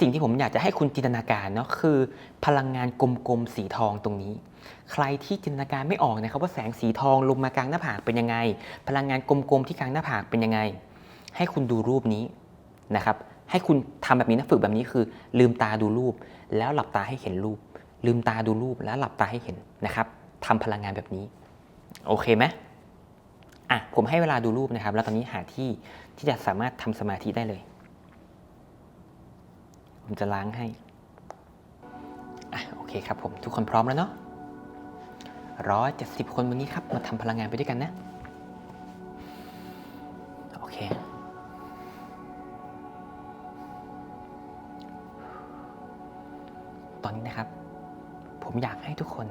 สิ่งที่ผมอยากจะให้คุณจินตนาการเนาะคือพลังงานกลมๆสีทองตรงนี้ ใครที่จินตนาการไม่ออกนะครับว่าแสงสีทองลงมากลางหน้าผากเป็นยังไง พลังงานกลมๆที่กลางหน้าผากเป็นยังไง ให้คุณดูรูปนี้นะครับให้คุณทำแบบนี้นะฝึกแบบนี้คือ ลืมตาดูรูป แล้วหลับตาให้เห็นรูป ลืมตาดูรูปแล้วหลับตาให้เห็นนะครับทำพลังงานแบบนี้ โอเคไหมอะผมให้เวลาดูรูปนะครับ แล้วตอนนี้หาที่ที่จะสามารถทำสมาธิได้เลย ผมจะล้างให้อะโอเคครับผมทุกคนพร้อมแล้วเนาะร้อยเจ็ดสิบคนวันนี้ครับ มาทำพลังงานไปด้วยกันนะ โอเค ตอนนี้นะครับ ผมอยากให้ทุกคน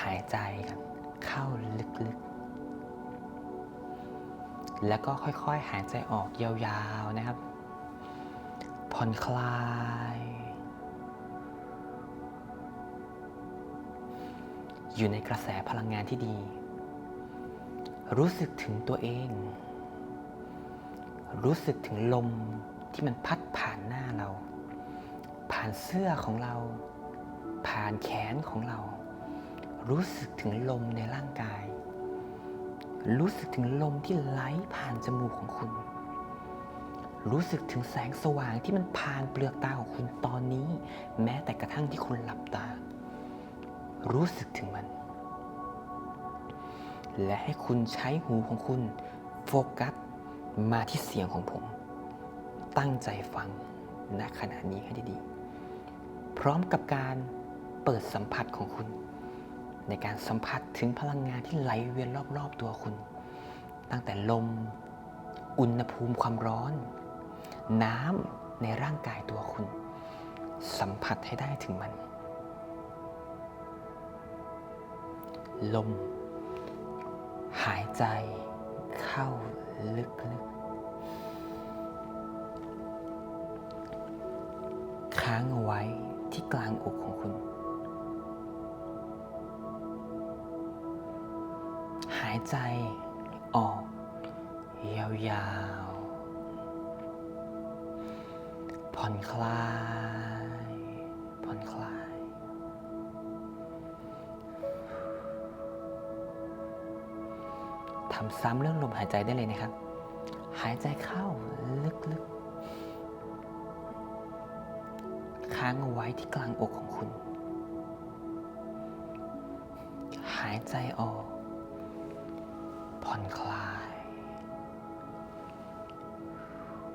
หายใจกันเข้าลึกๆ แล้วก็ค่อยๆ หายใจออกยาวๆนะครับ ผ่อนคลาย อยู่ในกระแสพลังงานที่ดี รู้สึกถึงตัวเอง รู้สึกถึงลมที่มันพัดผ่านหน้าเรา ผ่านเสื้อของเรา ผ่านแขนของเรา รู้สึกถึงลมในร่างกาย รู้สึกถึงลมที่ไหลผ่านจมูกของคุณ รู้สึกถึงแสงสว่างที่มันผ่านเปลือกตาของคุณตอนนี้ แม้แต่กระทั่งที่คุณหลับตา รู้สึกถึงมัน และให้คุณใช้หูของคุณโฟกัสมาที่เสียงของผม ตั้งใจฟังณขณะนี้ให้ดีๆ พร้อมกับการเปิดสัมผัสของคุณ ในการสัมผัสถึงพลังงานที่ไหลเวียนรอบๆตัวคุณ ตั้งแต่ลม อุณหภูมิความร้อน น้ำในร่างกายตัวคุณ สัมผัสให้ได้ถึงมัน ลม หายใจเข้าลึกๆ ค้างเอาไว้ที่กลางอกของคุณหายใจออกยาว ผ่อนคลาย ผ่อนคลาย ทำซ้ำเรื่องลมหายใจได้เลยนะครับ หายใจเข้าลึกๆ ค้างเอาไว้ที่กลางอกของคุณ หายใจออก ผ่อนคลาย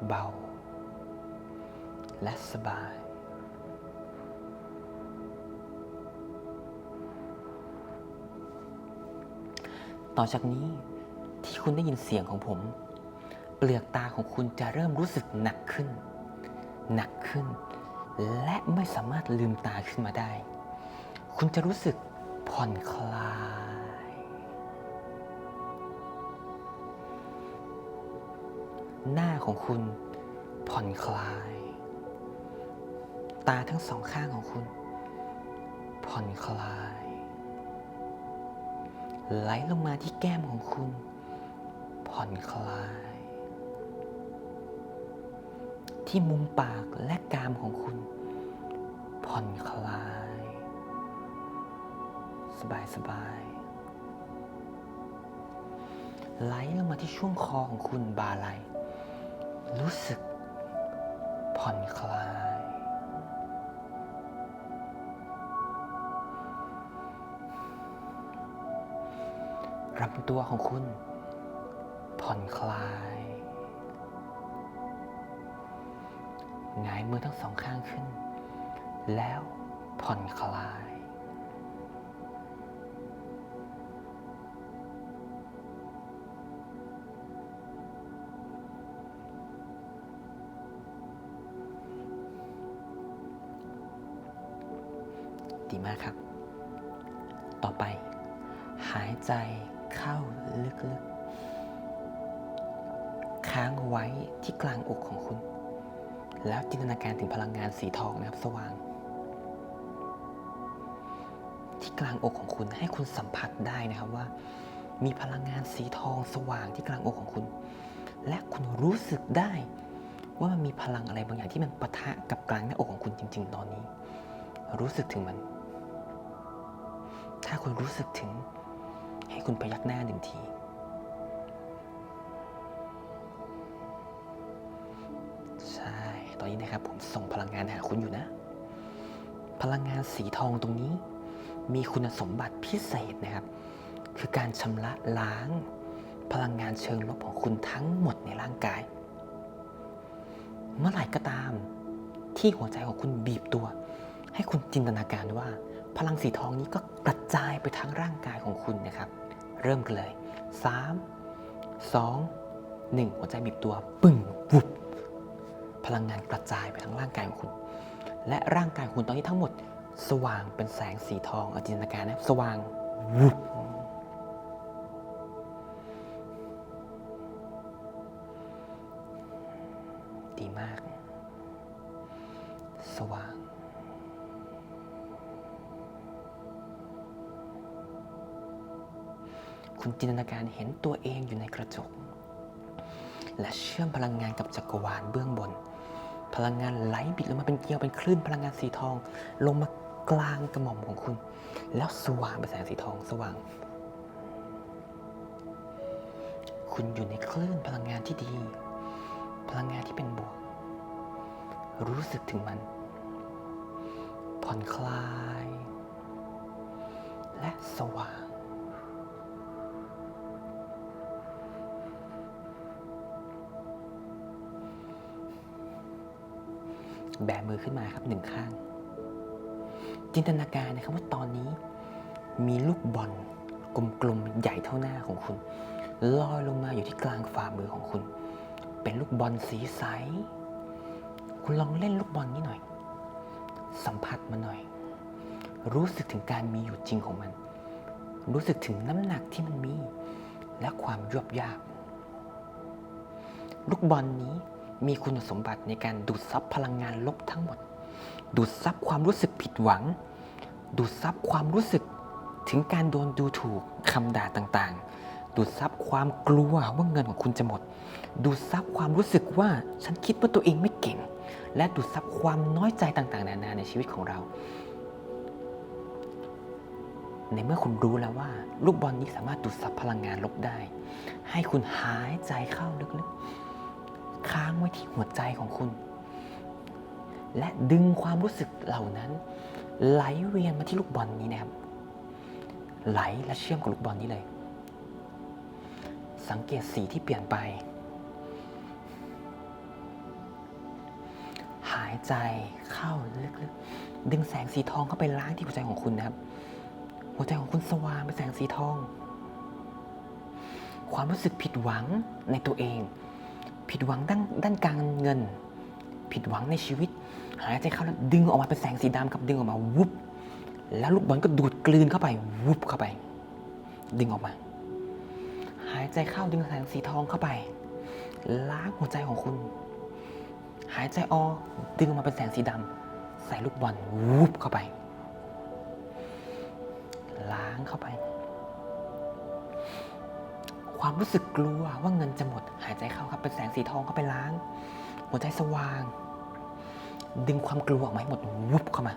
เบา และสบาย ต่อจากนี้ที่คุณได้ยินเสียงของผม เปลือกตาของคุณจะเริ่มรู้สึกหนักขึ้น หนักขึ้น และไม่สามารถลืมตาขึ้นมาได้ คุณจะรู้สึกผ่อนคลายหน้าของคุณผ่อนคลาย ตาทั้งสองข้างของคุณ ผ่อนคลาย ไหลลงมาที่แก้มของคุณ ผ่อนคลาย ที่มุมปากและกรามของคุณ ผ่อนคลาย สบายสบายไหลลงมาที่ช่วงคอของคุณบาไหลรู้สึกผ่อนคลาย ลำตัวของคุณ ผ่อนคลายหงายมือทั้งสองข้างขึ้น แล้วผ่อนคลาย ดีมากครับ ต่อไปหายใจ เข้าลึกๆ ค้างไว้ที่กลางอกของคุณ แล้วจินตนาการถึงพลังงานสีทองนะครับสว่าง ที่กลางอกของคุณให้คุณสัมผัสได้นะครับว่า มีพลังงานสีทองสว่างที่กลางอกของคุณ และคุณรู้สึกได้ว่ามันมีพลังอะไรบางอย่างที่มันปะทะกับกลางหน้าอกของคุณจริง ๆ ตอนนี้ รู้สึกถึงมัน ถ้าคุณรู้สึกถึง ให้คุณพยักหน้าหนึ่งที ใช่ ตอนนี้นะครับผมส่งพลังงานหาคุณอยู่นะ พลังงานสีทองตรงนี้ มีคุณสมบัติพิเศษนะครับ คือการชำระล้าง พลังงานเชิงลบของคุณทั้งหมดในร่างกาย เมื่อไหร่ก็ตามที่หัวใจของคุณบีบตัว ให้คุณจินตนาการว่า พลังสีทองนี้ก็กระจายไปทั้งร่างกายของคุณนะครับ เริ่มกันเลย 3 2 1 หัวใจบีบตัวปึ้งวุบพลังงานกระจายไปทั้งร่างกายของคุณ และร่างกายคุณตอนนี้ทั้งหมด สว่างเป็นแสงสีทองอจินตนาการนะสว่างวุบ คุณจินตนาการเห็นตัวเองอยู่ในกระจก และเชื่อมพลังงานกับจักรวาลเบื้องบน พลังงานไหลบิดลงมาเป็นเกลียวเป็นคลื่นพลังงานสีทอง ลงมากลางกระหม่อมของคุณ แล้วสว่างเป็นแสงสีทองสว่าง คุณอยู่ในคลื่นพลังงานที่ดี พลังงานที่เป็นบวก รู้สึกถึงมัน ผ่อนคลาย และสว่าง แบมือขึ้นมาครับหนึ่งข้าง จินตนาการนะครับว่าตอนนี้มีลูกบอลกลมๆใหญ่เท่าหน้าของคุณลอยลงมาอยู่ที่กลางฝ่ามือของคุณ เป็นลูกบอลสีใส คุณลองเล่นลูกบอลนี้หน่อย สัมผัสมันหน่อย รู้สึกถึงการมีอยู่จริงของมัน รู้สึกถึงน้ำหนักที่มันมี และความยวบยาบลูกบอลนี้ มีคุณสมบัติในการดูดซับพลังงานลบทั้งหมด ดูดซับความรู้สึกผิดหวัง ดูดซับความรู้สึกถึงการโดนดูถูกคำด่าต่างๆ ดูดซับความกลัวว่าเงินของคุณจะหมด ดูดซับความรู้สึกว่าฉันคิดว่าตัวเองไม่เก่ง และดูดซับความน้อยใจต่างๆ นานาในชีวิตของเรา ในเมื่อคุณรู้แล้วว่า ลูกบอลนี้สามารถดูดซับพลังงานลบได้ ให้คุณหายใจเข้าลึกๆ ค้างไว้ที่หัวใจของคุณ และดึงความรู้สึกเหล่านั้น ไหลเวียนมาที่ลูกบอลนี้นะครับ ไหลและเชื่อมกับลูกบอลนี้เลย สังเกตสีที่เปลี่ยนไป หายใจเข้าลึกๆ ดึงแสงสีทองเข้าไปล้างที่หัวใจของคุณนะครับ หัวใจของคุณสว่างเป็นแสงสีทอง ความรู้สึกผิดหวังในตัวเอง ผิดหวังด้านด้านการเงิน ผิดหวังในชีวิต หายใจเข้าแล้วดึงออกมาเป็นแสงสีดำครับดึงออกมาวุบแล้วลูกบอลก็ดูดกลืนเข้าไปวุบเข้าไป ดึงออกมา หายใจเข้าดึงแสงสีทองเข้าไป ล้างหัวใจของคุณ หายใจออกดึงออกมาเป็นแสงสีดำใส่ลูกบอลวุบเข้าไป ล้างเข้าไป ความรู้สึกกลัวว่าเงินจะหมด หายใจเข้าครับเป็นแสงสีทองเข้าไปล้าง หัวใจสว่าง ดึงความกลัวออกมาให้หมดวุบเข้ามา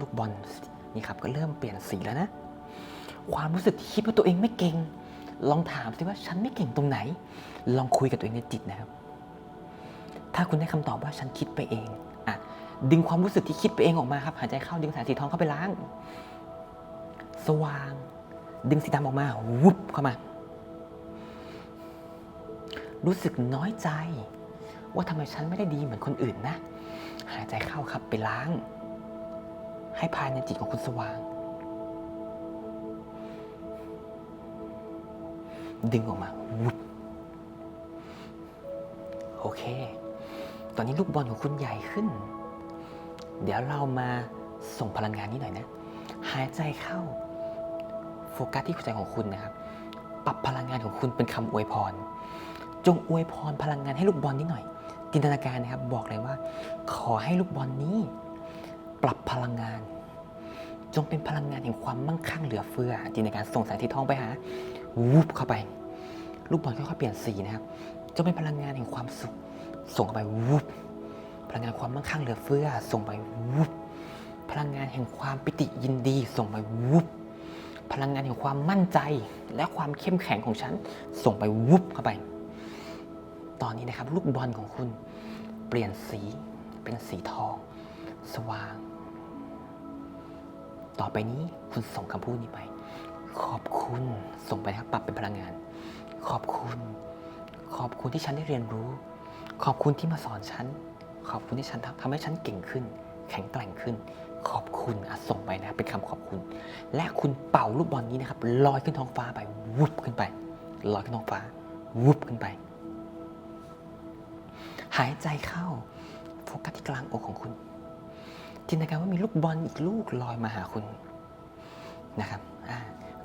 ลูกบอลนี่ครับก็เริ่มเปลี่ยนสีแล้วนะ ความรู้สึกที่คิดว่าตัวเองไม่เก่ง ลองถามสิว่าฉันไม่เก่งตรงไหน ลองคุยกับตัวเองในจิตนะครับ ถ้าคุณได้คำตอบว่าฉันคิดไปเองอะดึงความรู้สึกที่คิดไปเองออกมาครับ หายใจเข้าดึงแสงสีทองเข้าไปล้าง สว่าง ดึงสีดำออกมาวุบเข้ามา รู้สึกน้อยใจ ว่าทำไมฉันไม่ได้ดีเหมือนคนอื่นนะ หายใจเข้าครับไปล้าง ให้ภายในจิตของคุณสว่าง ดึงออกมาวุบโอเค ตอนนี้ลูกบอลของคุณใหญ่ขึ้น เดี๋ยวเรามาส่งพลังงานนี้หน่อยนะ หายใจเข้า โฟกัสที่หัวใจของคุณนะครับ ปรับพลังงานของคุณเป็นคำอวยพร จงอวยพรพลังงานให้ลูกบอลนี้หน่อย จินตนาการนะครับบอกเลยว่า ขอให้ลูกบอลนี้ ปรับพลังงาน จงเป็นพลังงานแห่งความมั่งคั่งเหลือเฟือ จินตนาการส่งแสงสีทองไปหาวูบเข้าไป ลูกบอลค่อยๆเปลี่ยนสีนะครับจะเป็นพลังงานแห่งความสุข ส่งไปวุบพลังงานความมั่งคั่งเหลือเฟือ ส่งไปวุบพลังงานแห่งความปิติยินดี ส่งไปวุบ พลังงานแห่งความมั่นใจและความเข้มแข็งของฉัน ส่งไปวุบเข้าไป ตอนนี้นะครับ ลูกบอลของคุณ เปลี่ยนสีเป็นสีทอง สว่าง ต่อไปนี้คุณส่งคำพูดนี้ไป ขอบคุณส่งไปนะครับปรับเป็นพลังงาน ขอบคุณ ขอบคุณที่ฉันได้เรียนรู้ ขอบคุณที่มาสอนฉัน ขอบคุณที่ฉันทำทำให้ฉันเก่งขึ้น แข็งแกร่งขึ้น ขอบคุณอส่งไปนะเป็นคำขอบคุณ และคุณเป่าลูกบอลนี้นะครับลอยขึ้นท้องฟ้าไปวุบขึ้นไปลอยขึ้นท้องฟ้าวุบขึ้นไป หายใจเข้าโฟกัสที่กลางอกของคุณ จินตนาการว่ามีลูกบอลอีกลูกลอยมาหาคุณนะครับ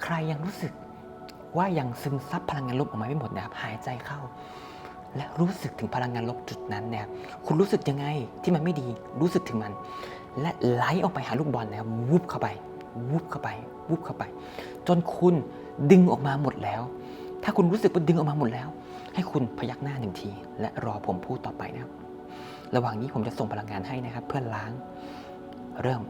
ใครยังรู้สึกว่ายังซึมซับพลังงานลบออกมาไม่หมดนะครับหายใจเข้า และรู้สึกถึงพลังงานลบจุดนั้นเนี่ยคุณรู้สึกยังไงที่มันไม่ดีรู้สึกถึงมัน และไหลออกไปหาลูกบอลนะครับวุบเข้าไปวุบเข้าไปวุบเข้าไป จนคุณดึงออกมาหมดแล้ว ถ้าคุณรู้สึกว่าดึงออกมาหมดแล้ว ให้คุณพยักหน้าหนึ่งที และรอผมพูดต่อไปนะครับ ระหว่างนี้ผมจะส่งพลังงานให้นะครับ เพื่อล้างเริ่ม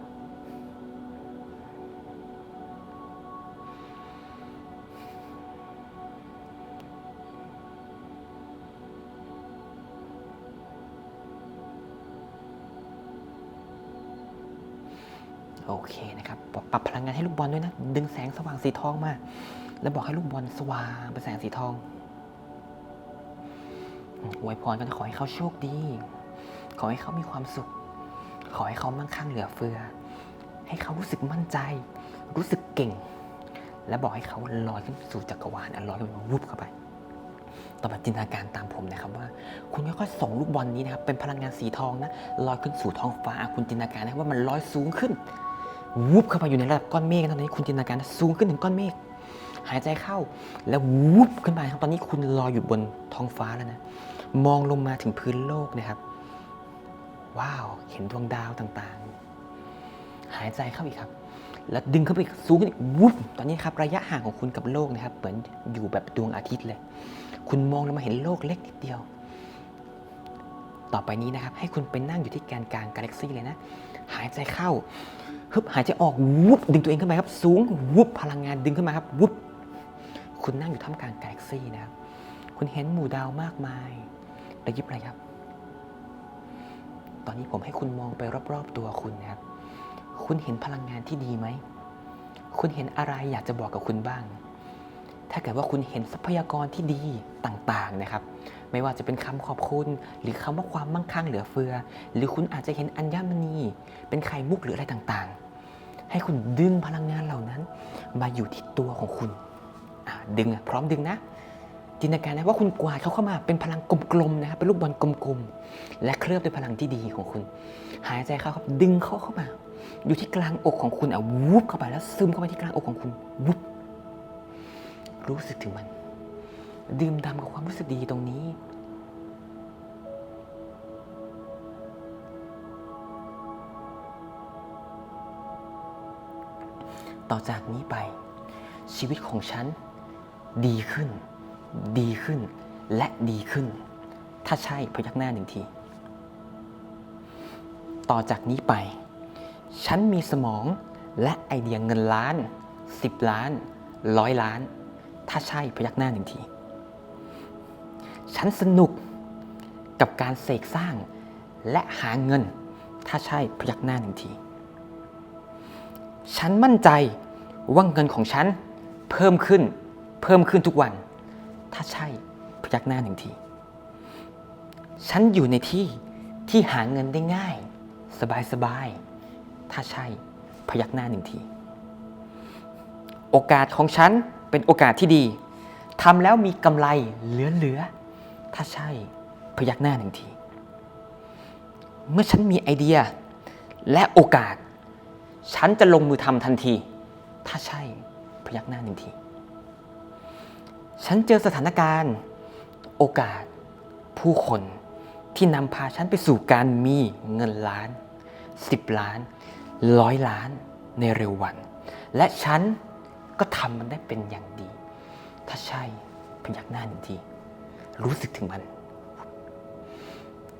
โอเคนะครับปรับปรับพลังงานให้ลูกบอลด้วยนะ ดึงแสงสว่างสีทองมา แล้วบอกให้ลูกบอลสว่างเป็นแสงสีทองอวยพรก็จะขอให้เขาโชคดี ขอให้เขามีความสุข ขอให้เขามั่งคั่งเหลือเฟือ ให้เขารู้สึกมั่นใจ รู้สึกเก่ง และบอกให้เขาลอยขึ้นสู่จักรวาลอะลอยขึ้นวุบเข้าไป ต่อมาจินตนาการตามผมนะครับว่า คุณค่อยๆส่งลูกบอลนี้นะครับเป็นพลังงานสีทองนะลอยขึ้นสู่ท้องฟ้าคุณจินตนาการนะว่ามันลอยสูงขึ้น วุบเข้าไปอยู่ในระดับก้อนเมฆตอนนี้คุณจินตนาการสูงขึ้นถึงก้อนเมฆหายใจเข้าแล้ววุบขึ้นไปครับตอนนี้คุณลอยอยู่บนท้องฟ้าแล้วนะมองลงมาถึงพื้นโลกนะครับ ว้าวเห็นดวงดาวต่างๆ หายใจเข้าอีกครับ แล้วดึงเข้าไปอีกสูงขึ้นอีกวุบตอนนี้ครับระยะห่างของคุณกับโลกนะครับ เหมือนอยู่แบบดวงอาทิตย์เลย คุณมองลงมาเห็นโลกเล็กนิดเดียว ต่อไปนี้นะครับ ให้คุณไปนั่งอยู่ที่แกนกลางกาแล็กซี่เลยนะหายใจเข้า ฮึบหายใจออกวุบดึงตัวเองขึ้นไปครับ สูงวุบพลังงานดึงขึ้นมาครับวุบคุณนั่งอยู่ท่ามกลางกาแล็กซี่นะครับ คุณเห็นหมู่ดาวมากมายระยิบระยับ ตอนนี้ผมให้คุณมองไปรอบ ๆ ตัวคุณนะครับ คุณเห็นพลังงานที่ดีไหม คุณเห็นอะไรอยากจะบอกกับคุณบ้าง ถ้าเกิดว่าคุณเห็นทรัพยากรที่ดีต่างๆนะครับ ไม่ว่าจะเป็นคำขอบคุณ หรือคำว่าความมั่งคั่งเหลือเฟือ หรือคุณอาจจะเห็นอัญมณี เป็นไข่มุกหรืออะไรต่างๆ ให้คุณดึงพลังงานเหล่านั้น มาอยู่ที่ตัวของคุณดึงพร้อมดึงนะ จินตนาการนะว่าคุณกวาดเขาเข้ามาเป็นพลังกลมๆนะครับเป็นลูกบอลกลมๆ และเคลือบด้วยพลังที่ดีของคุณ หายใจเข้าครับดึงเขาเข้ามา อยู่ที่กลางอกของคุณอะวุบเข้าไปแล้วซึมเข้าไปที่กลางอกของคุณวุบรู้สึกถึงมัน ดื่มด่ำกับความรู้สึกดีตรงนี้ ต่อจากนี้ไป ชีวิตของฉัน ดีขึ้น ดีขึ้น และดีขึ้น ถ้าใช่พยักหน้าหนึ่งที ต่อจากนี้ไป ฉันมีสมองและไอเดียเงินล้าน 10 ล้านร้อยล้าน ถ้าใช่พยักหน้าหนึ่งที ฉันสนุกกับการเสกสร้างและหาเงิน ถ้าใช่พยักหน้าหนึ่งที ฉันมั่นใจว่าเงินของฉันเพิ่มขึ้น เพิ่มขึ้นทุกวัน ถ้าใช่พยักหน้าหนึ่งที ฉันอยู่ในที่ที่หาเงินได้ง่าย สบายสบายๆถ้าใช่พยักหน้าหนึ่งที โอกาสของฉันเป็นโอกาสที่ดีทำแล้วมีกำไรเหลือๆ ถ้าใช่พยักหน้าหนึ่งที เมื่อฉันมีไอเดียและโอกาส ฉันจะลงมือทำทันที ถ้าใช่พยักหน้าหนึ่งที ฉันเจอสถานการณ์ โอกาส ผู้คนที่นำพาฉันไปสู่การมีเงินล้าน10ล้านร้อยล้านในเร็ววัน และฉันก็ทำมันได้เป็นอย่างดี ถ้าใช่พยักหน้าหนึ่งที รู้สึกถึงมัน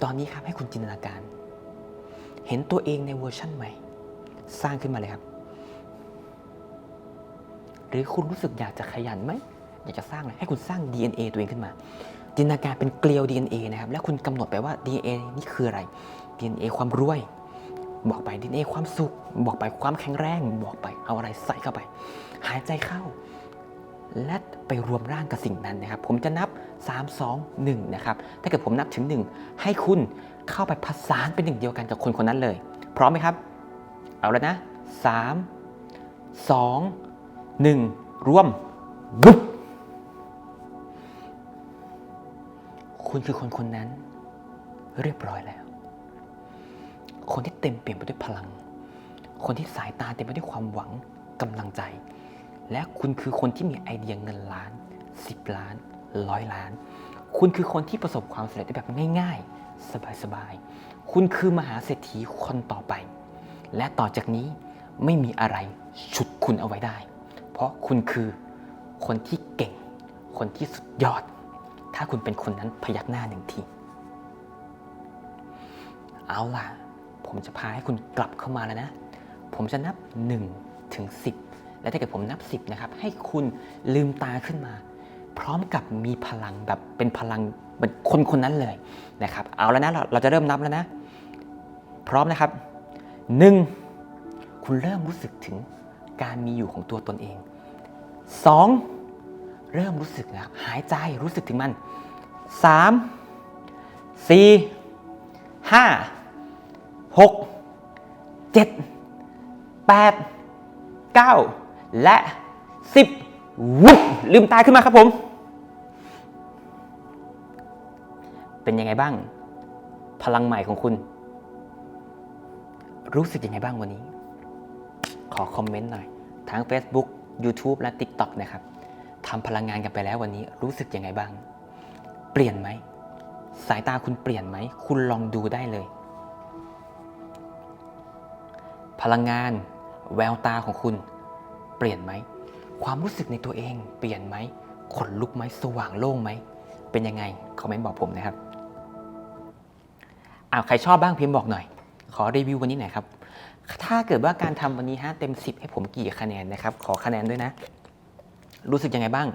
ตอนนี้ครับให้คุณจินตนาการ เห็นตัวเองในเวอร์ชั่นใหม่ สร้างขึ้นมาเลยครับ หรือคุณรู้สึกอยากจะขยันไหม อยากจะสร้างอะไรให้คุณสร้าง DNA ตัวเองขึ้นมา จินตนาการเป็นเกลียว DNA นะครับ แล้วคุณกำหนดไปว่า DNA นี่คืออะไร DNA ความรวย บอกไป DNA ความสุข บอกไปความแข็งแรง บอกไปเอาอะไรใส่เข้าไป หายใจเข้าและไปรวมร่างกับสิ่งนั้นนะครับ ผมจะนับ 3 2 1 นะครับ ถ้าเกิดผมนับถึง 1 ให้คุณเข้าไปผสานเป็นหนึ่งเดียวกันกับคนคนนั้นเลย พร้อมไหมครับ เอาแล้วนะ 3 2 1 ร่วมบุ๊บคุณคือคนคนนั้น เรียบร้อยแล้ว คนที่เต็มเปี่ยนไปด้วยพลัง คนที่สายตาเต็มไปด้วยความหวังกำลังใจ และคุณคือคนที่มีไอเดียเงินล้าน 10 ล้าน ร้อยล้าน คุณคือคนที่ประสบความสำเร็จได้แบบง่าย ๆ สบายๆ คุณคือมหาเศรษฐีคนต่อไป และต่อจากนี้ไม่มีอะไรฉุดคุณเอาไว้ได้ เพราะคุณคือคนที่เก่ง คนที่สุดยอด ถ้าคุณเป็นคนนั้นพยักหน้าหนึ่งที เอาล่ะ ผมจะพาให้คุณกลับเข้ามาแล้วนะ ผมจะนับ1ถึง10 และถ้าเกิดผมนับ 10นะครับให้คุณลืมตาขึ้นมา พร้อมกับมีพลังแบบเป็นพลังเหมือนคนคนนั้นเลยนะครับ เอาแล้วนะเราเราจะเริ่มนับแล้วนะ พร้อมนะครับ 1. คุณเริ่มรู้สึกถึงการมีอยู่ของตัวตนเอง 2. เริ่มรู้สึกนะครับหายใจรู้สึกถึงมัน 3. 4 5 6 7 8 9และ10วุบลืมตาขึ้นมาครับผม เป็นยังไงบ้าง พลังใหม่ของคุณ รู้สึกยังไงบ้างวันนี้ ขอคอมเมนต์หน่อย ทั้ง Facebook YouTube และ TikTok นะครับทำพลังงานกันไปแล้ววันนี้รู้สึกยังไงบ้าง เปลี่ยนไหม สายตาคุณเปลี่ยนไหม คุณลองดูได้เลย พลังงานแววตาของคุณ เปลี่ยนไหม ความรู้สึกในตัวเอง เปลี่ยนไหมขนลุกไหมสว่างโล่งไหม เป็นยังไง คอมเมนต์บอกผมนะครับ อ้าวใครชอบบ้างพิมพ์บอกหน่อย ขอรีวิววันนี้หน่อยครับ ถ้าเกิดว่าการทำวันนี้ฮะเต็ม 10 ให้ผมกี่คะแนนนะครับ ขอคะแนนด้วยนะ รู้สึกยังไงบ้าง